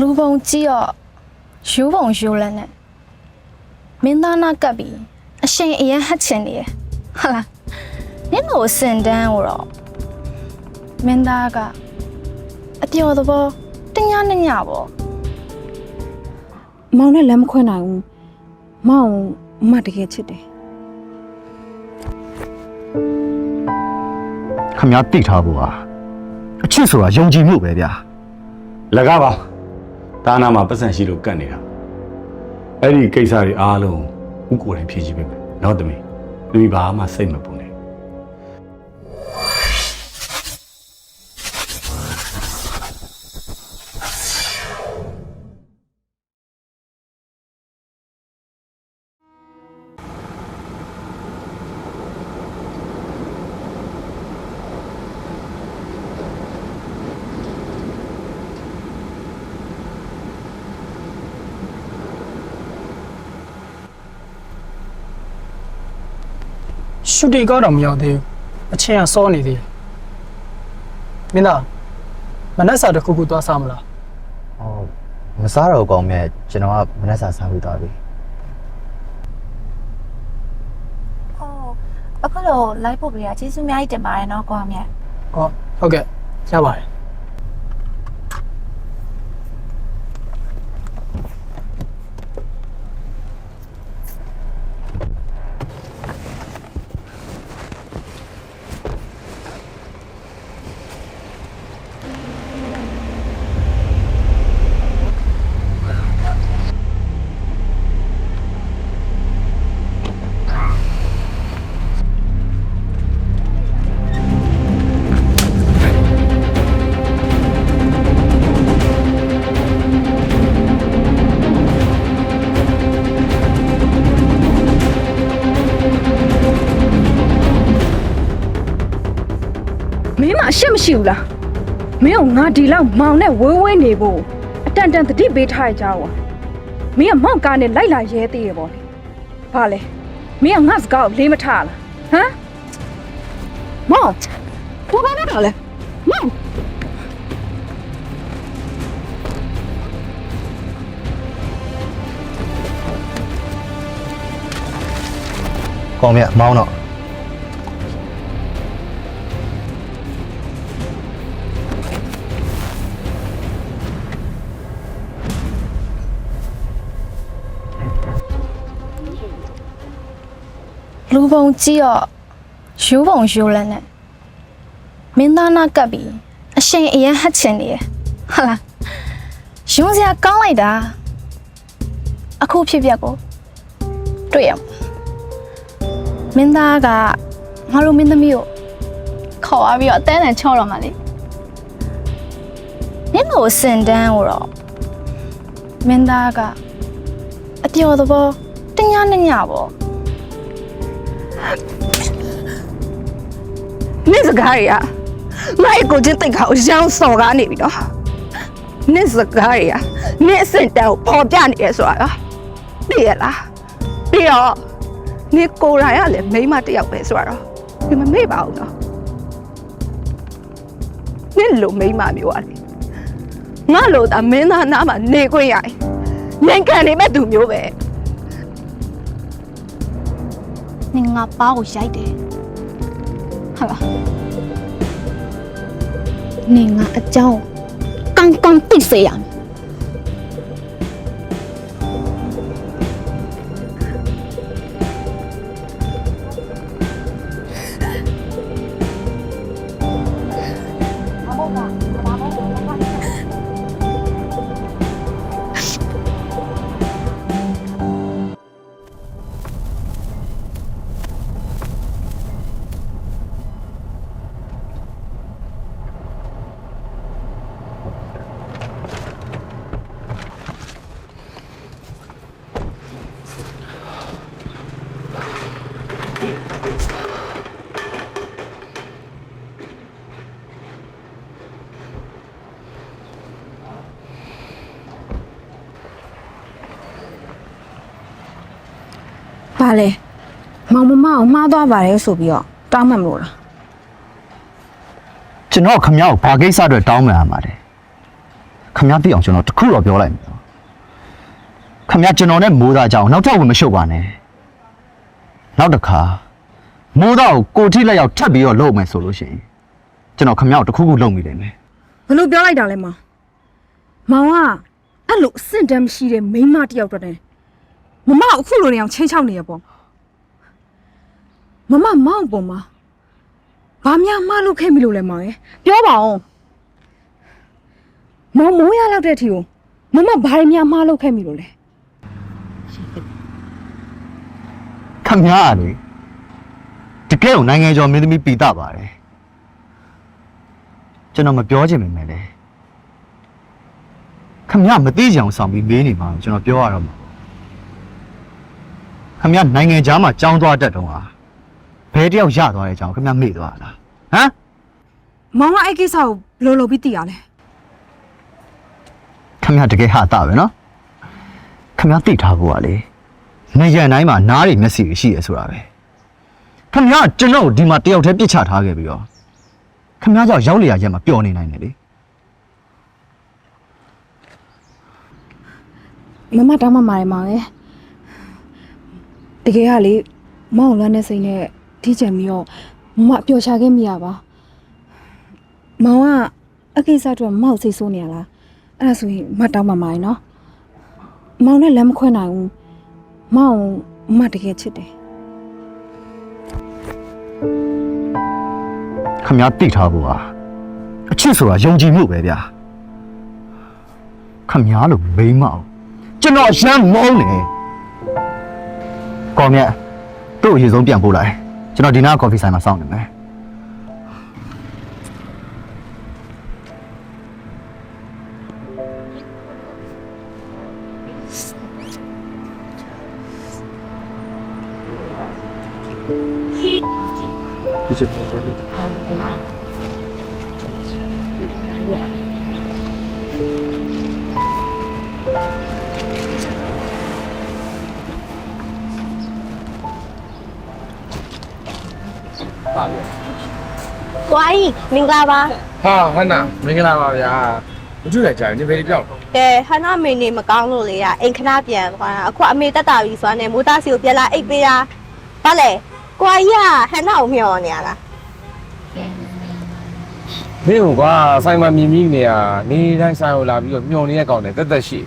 လူပုံကြည့်တော့ရိုးပုံရိုးလက်နဲ့မင်းသားနာကပ်ပြီးအရှင်အရင်ဟတ်ချင်နေရဟာလားမင်းတို့စင်တန်းကိုတော့မင်းသားကအပျော်သဘောတညညညပေါ့မောင်နဲ့လမ်းမခွဲနိုင်ဘူးမောင်အမတကယ်ချစ်တယ်ခမရတိထားဖို့ဟာအချစ်ဆိုတာယုံကြည်မှုပဲဗျာလကားပါ ဒါနာမှာပတ်စံရှိလို့ကတ်နေတာအဲ့ဒီကိစ္စတွေအားလုံးဥကိုယ်တိုင်ဖြေကြည့်ပေးမယ်နောက်သမီးသမီးဘာမှစိတ်မပူ ရှူတင်ကောက်တော့မရောက်သေးဘူးအချင်းကစောနေသေးတယ်မင်းသားမနက်စာတစ်ခုခုသွားစားမလားဟောမစားတော့ကောင်းမြတ်ကျွန်တော်ကမနေ့စာစားပြီးသွားပြီအော်အခုလိုလိုက်ဖို့ပြရကျေးဇူးအများကြီးတင်ပါတယ်နော်ကိုအောင်မြတ်ဟောဟုတ်ကဲ့ရပါတယ် အရှက်မရှိဘူးလားမင်းကငါဒီလောက်မောင်နဲ့ဝဲဝဲနေဖို့အတန်တန်တတိပေးထားကြပါမင်းကမောင်ကားနဲ့လိုက်လာရဲသေးရပေါ့လေဘာလဲမင်းကငါစကားကိုလေးမထားလားဟမ်မောင်ဘာဘာလုပ်တာလဲမောင်ကောင်းမြတ်မောင်းတော့ ပုံကြည့်တော့ရိုးပုံရိုးလက်နဲ့မင်းသားနာကပ်ပြီးအရှင်အရင်ဟတ်ချင်နေရဟာလားယုံစရာကောင်းလိုက်တာအခုဖြစ်ပြက်ကိုတွေ့ရမှာမင်းသားကငါတို့မင်းသမီးကိုခေါ်သွားပြီးတော့အတန်းတန်ချော့တော့မှလေနင်းတို့စင်တန်းကိုတော့မင်းသားကအပျော်သဘောတညညညပေါ့ နင့်စကားတွေကငါ့ကိုချင်းတိတ်ခါကိုရောင်းစော်ကားနေပြီနော်နင့်စကားတွေကနင့်အစင်တန်းကိုပေါ်ပြနေရဆိုတာနော်သိရလားပြီးတော့နင့်ကိုယ်တိုင်ကလည်းမိန်းမတစ်ယောက်ပဲဆိုတော့ဒီမမေ့ပါဘူးနော်နင့်လိုမိန်းမမျိုးอ่ะလေငါလိုသာမင်းသားနားမှာနေခွင့်ရရင်နိုင်ခံနေမဲ့သူမျိုးပဲ နင်ငါပါကိုရိုက်တယ်ဟာလားနင်ငါအကြောင်းကောင်းကောင်းသိစေရမယ် ဘာလဲမောင်မမအောင်မှားသွားပါတယ်ဆိုပြီးတော့တောင်းမှမလို့လားကျွန်တော်ခမရကိုဘာကိစ္စအတွက်တောင်းပန်ရမှာလဲခခမရသိအောင်ကျွန်တော်တခုတော့ပြောလိုက်မယ်နော်ခမရကျွန်တော်နဲ့မိုးသားကြောင်နောက်ထပ်ဝင်မရှုပ်ပါနဲ့နောက်တစ်ခါမိုးသားကိုကိုထိလက်ရောက်ထပ်ပြီးတော့လုပ်မယ်ဆိုလို့ရှိရင်ကျွန်တော်ခမရကိုတခုခုလုပ်မိတယ်မယ်ဘလို့ပြောလိုက်တာလဲမောင်မောင်ကအဲ့လိုအဆင့်တန်းမရှိတဲ့မိန်းမတစ်ယောက်တော့တယ် မမအခုလိုနေအောင်ချင်းချောက်နေရပေါ့မမမောင်ပေါ်မှာဘာများမလုပ်ခဲ့မိလို့လဲမောင်ရဲ့ပြောပါဦးမောင်မိုးရလောက်တဲ့အထိကိုမမဘာတွေများမလုပ်ခဲ့မိလို့လဲခမရကလေတကယ်ကိုနိုင်ငံကျော်မင်းသမီးပီတာပါတယ်ကျွန်တော်မပြောချင်ပေမဲ့လေခမရမသိကြအောင်ဆောင်ပြီးမေးနေမှာကျွန်တော်ပြောရတော့မှာ ခမရနိုင်ငံခြားမှာကြောင်းသွားတတ်တော့ဟာဘယ်တယောက်ရသွားတဲ့အကြောင်းခမရမေ့သွားလားဟမ်မောင်ကအဲ့ကိစ္စကိုဘယ်လိုလုပ်ပြီးသိရလဲခမရတကယ်ဟာတာပဲနော်ခမရသိထားဖို့ကလေနေရန်တိုင်းမှာနားတွေမျက်စိတွေရှိရဆိုတာပဲခမရကကျွန်တော်ကိုဒီမှာတယောက်တည်းပြစ်ချထားခဲ့ပြီးတော့ခမရကြောင့်ရောက်လျာရက်မှာပျော်နေနိုင်တယ်လေမမတောင်းမှမာတယ်မောင်ရဲ့ တကယ်ကလေမောင်လွမ်းတဲ့စိတ်နဲ့ထိချင်ပြီးတော့မမပျော်ချခဲ့မိရပါမောင်ကအကိစ္စတော့မောက်စိတ်ဆိုးနေရလားအဲ့ဒါဆိုရင်မတောင်းမှမာရယ်နော်မောင်နဲ့လက်မခွဲနိုင်ဘူးမောင်မတကယ်ချစ်တယ်ခမရသိထားဖို့ဟာအချစ်ဆိုတာယုံကြည်မှုပဲဗျာခမရလို့မိမ့်မအောင်ကျွန်တော်ရှမ်းမုန်းနေ ကောင်းမြတ်တို့အရေးဆုံးပြန်ပို့လိုက်ကျွန်တော်ဒီနားကော်ဖီဆိုင်မှာစောင့်နေမယ်။ ကိုအကြီးမင်္ဂလာပါဟာဟန်နာမင်္ဂလာပါဗျာမကြည့်လိုက်ကြရင်ဒီဘေးပြောက်။ကဲဟန်နာမေနေမကောင်းလို့လေကအိမ်ခဏပြန်သွားတာအခုအမေတက်တာပြီဆိုတာနဲ့မိုးသားစီကိုပြန်လာအိတ်ပေးတာ။ဘာလဲ။ကိုအကြီးကဟန်နာကိုမျှော်နေရလားမင်းကွာဆိုင်မှာမြင်မိနေရနေတိုင်းဆိုင်ကိုလာပြီးတော့မျောနေရကောင်းတယ်တက်တက်ရှိ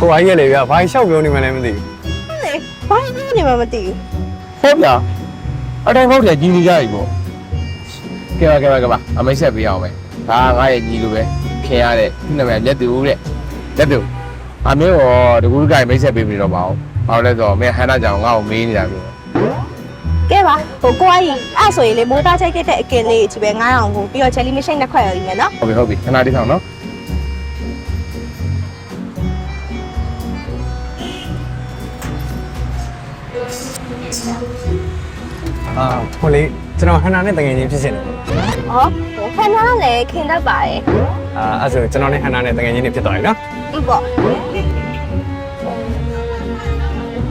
ကိုအိုင်းရလေဗျာဘာရှောက်ပြောနေမှလည်းမသိဘူး။လေဘာလို့နေမှမသိဘူးဟုတ်ဗျာ အတိုင်းဟုတ်တယ်ကြီးနေကြပြီပေါ့ကဲပါကဲပါကဲပါအမိတ်ဆက်ပေးအောင်မယ်ဒါငါရဲ့ညီလိုပဲခင်ရတဲ့ဒီနာမည်လက်တူတဲ့လက်တူအမင်းရောတကူကမိတ်ဆက်ပေးပြီးတော့ပါအောင်ဘာလို့လဲဆိုတော့မင်းဟန်နာကြောင့်ငါ့ကိုမေးနေတာမျိုး။ကဲပါဟိုကိုအကြီးအဲ့ဆိုရင်လေမိုးသားချိုက်ခဲ့တဲ့အကင်လေးကြီးပဲ9000ကိုပြီးတော့ချယ်လီမရှိနှစ်ခွက်ရည်မယ်နော်ဟုတ်ပြီဟုတ်ပြီခဏလေးဆောင်နော် အာဟိုလေကျွန်တော်ဟန်နာနဲ့တငယ်ချင်းဖြစ်နေတယ်။ဟောဟိုဟန်နာလည်းခင်တတ်ပါတယ်အာအဲ့ဆိုကျွန်တော်နဲ့ဟန်နာနဲ့တငယ်ချင်းတွေဖြစ်သွားပြီနော်။ဟုတ်ပေါ့။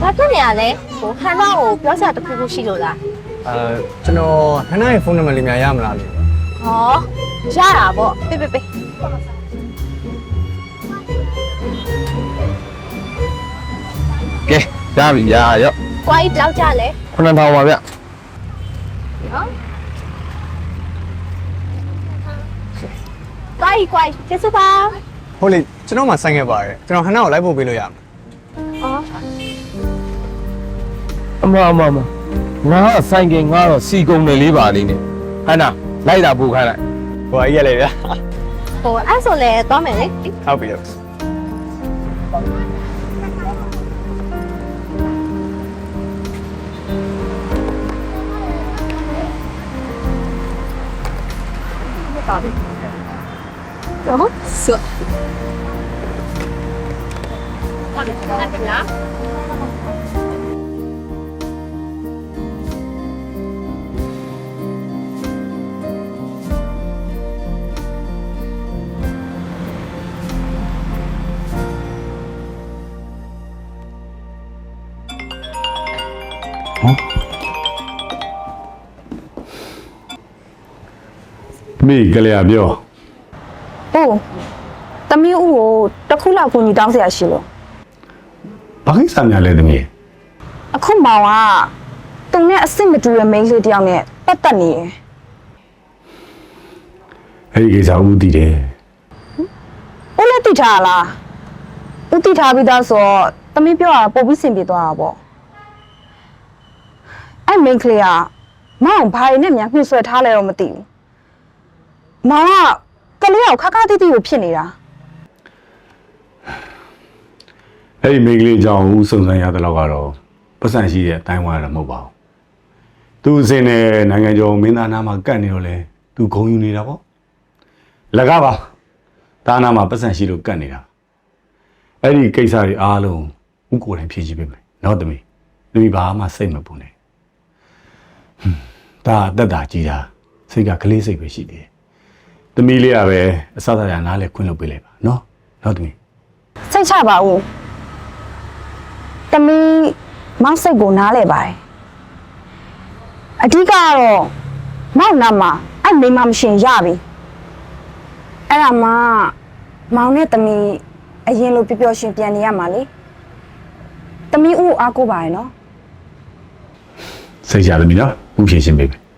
ဘာဖြစ်နေရလဲဟိုဟန်နာကိုပြောစရာတစ်ခုခုရှိလို့လားအာကျွန်တော်ဟန်နာရဲ့ဖုန်းနံပါတ်လေးများရမလားလို့ဟောရတာပေါ့ပေးပေးပေးကဲရပြီရရော့ကွာကြီးတောက်ကြလဲခုနထောင်ပါဗျ ကွာကြီးကွာကြီးကျေးဇူးပါဟိုလေကျွန်တော်မှဆိုင်ခဲ့ပါတယ်ကျွန်တော်ဟန်နာကိုလိုက်ပို့ပေးလို့ရမလားအော်အမအမအမငါကဆိုင်ကငါတော့စီကုံတယ်လေးပါလေးနဲ့ဟန်နာလိုက်တာပို့ခိုင်းလိုက်ကိုအိုင်းရလေဗျာဟိုအဲ့ဆိုလဲသွားမယ်လေဟုတ်ပြီတော့ဟုတ် ဆိုဟောမိကလေးကပြော ဟိုသမီးဦးကိုတစ်ခုလောက်ကူညီတောင်းစရာရှိလို့ဘာကိစ္စများလဲသမီးအခုမောင်ကသူနဲ့အစ်စ်မတူတဲ့မိန်းလေးတစ်ယောက်နဲ့ပတ်သက်နေရယ်အဲ့ဒီကိစ္စဦးတည်တယ်ဦးလည်းတည်ထားလားဦးတည်ထားပြီးသားဆိုတော့သမီးပြောတာပို့ပြီးစင်ပြေသွားတာပေါ့အဲ့မိန်းကလေးကမောင်ဘာရင်းနဲ့များနှိမ့်ဆွဲထားလဲတော့မသိဘူးမောင်က ကလေးကိုခါခါတိတိကိုဖြစ်နေတာအဲ့ဒီမိန်းကလေးအကြောင်းဦးစုံစမ်းရတဲ့လောက်ကတော့ပတ်စံရှိတဲ့အတိုင်းဝါရတော့မဟုတ်ပါဘူးသူအစင်းနဲ့နိုင်ငံကျော်မင်းသားနာမှာကတ်နေတော့လဲသူဂုံယူနေတာပေါ့လကားပါဒါနာမှာပတ်စံရှိလို့ကတ်နေတာအဲ့ဒီကိစ္စတွေအားလုံးဦးကိုယ်တိုင်ဖြေကြည့်ပေးမယ်နော်သမီးသမီးဘာမှစိတ်မပူနဲ့ဟွန်းဒါအသက်တာကြီးတာစိတ်ကကလေးစိတ်ပဲရှိသေးတယ် သမီးလေးကပဲအစသာရနားလဲခွင့်လုပ်ပေးလိုက်ပါနော်နော်သမီးစိတ်ချပါဦးတမီးမောင်စိတ်ကိုနားလဲပါတယ်အဓိကကတော့မောင်နာမှာအဲ့မိန်းမမရှင်ရပြီအဲ့ဒါမှမောင်နဲ့တမီးအရင်လိုပျော်ပျော်ရွှင်ပြန်နေရမှာလေတမီးဦးကိုအားကိုးပါရနော်စိတ်ကြသမီးနော်ဦးဖြေရှင်းပေးမ